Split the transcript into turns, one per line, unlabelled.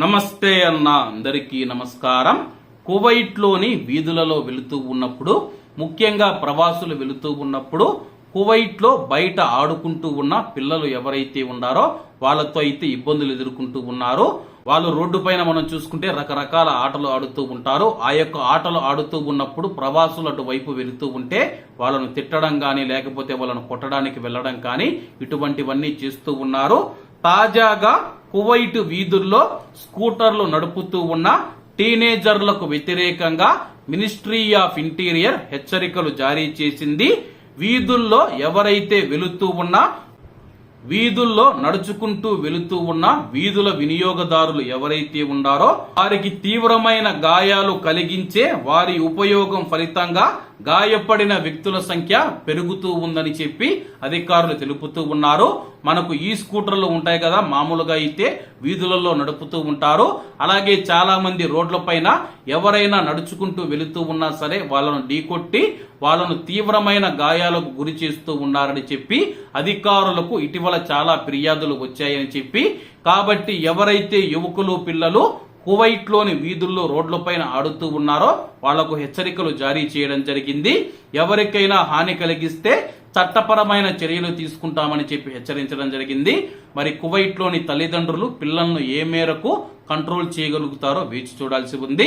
నమస్తే అన్న అందరికీ నమస్కారం. కువైట్లోని వీధులలో వెళుతూ ఉన్నప్పుడు ముఖ్యంగా ప్రవాసులు వెళుతూ ఉన్నప్పుడు కువైట్లో బయట ఆడుకుంటూ ఉన్న పిల్లలు ఎవరైతే ఉన్నారో వాళ్ళతో అయితే ఇబ్బందులు ఎదుర్కొంటూ ఉన్నారు. వాళ్ళు రోడ్డు పైన మనం చూసుకుంటే రకరకాల ఆటలు ఆడుతూ ఉంటారు. ఆ యొక్క ఆటలు ఆడుతూ ఉన్నప్పుడు ప్రవాసులు అటువైపు వెళుతూ ఉంటే వాళ్ళను తిట్టడం కానీ లేకపోతే వాళ్ళను కొట్టడానికి వెళ్ళడం కానీ ఇటువంటివన్నీ చేస్తూ ఉన్నారు. తాజాగా కువైట్ వీధుల్లో స్కూటర్లు నడుపుతూ ఉన్న టీనేజర్లకు వ్యతిరేకంగా మినిస్ట్రీ ఆఫ్ ఇంటీరియర్ హెచ్చరికలు జారీ చేసింది. వీధుల్లో ఎవరైతే వెళుతూ ఉన్నా వీధుల్లో నడుచుకుంటూ వెళుతూ ఉన్న వీధుల వినియోగదారులు ఎవరైతే ఉన్నారో వారికి తీవ్రమైన గాయాలు కలిగించే వారి ఉపయోగం ఫలితంగా గాయపడిన వ్యక్తుల సంఖ్య పెరుగుతూ ఉందని చెప్పి అధికారులు తెలుపుతూ ఉన్నారు. మనకు ఈ స్కూటర్లు ఉంటాయి కదా మామూలుగా అయితే వీధులలో నడుపుతూ ఉంటారు. అలాగే చాలా మంది రోడ్లపైన ఎవరైనా నడుచుకుంటూ వెళుతూ ఉన్నా సరే వాళ్ళను ఢీకొట్టి వాళ్ళను తీవ్రమైన గాయాలకు గురి చేస్తూ ఉన్నారని చెప్పి అధికారులకు ఇటీవల చాలా ఫిర్యాదులు వచ్చాయని చెప్పి కాబట్టి ఎవరైతే యువకులు పిల్లలు కువైట్లోని వీధుల్లో రోడ్లపైన ఆడుతూ ఉన్నారో వాళ్ళకు హెచ్చరికలు జారీ చేయడం జరిగింది. ఎవరికైనా హాని కలిగిస్తే చట్టపరమైన చర్యలు తీసుకుంటామని చెప్పి హెచ్చరించడం జరిగింది. మరి కువైట్లోని తల్లిదండ్రులు పిల్లలను ఏ మేరకు కంట్రోల్ చేయగలుగుతారో వేచి చూడాల్సి ఉంది.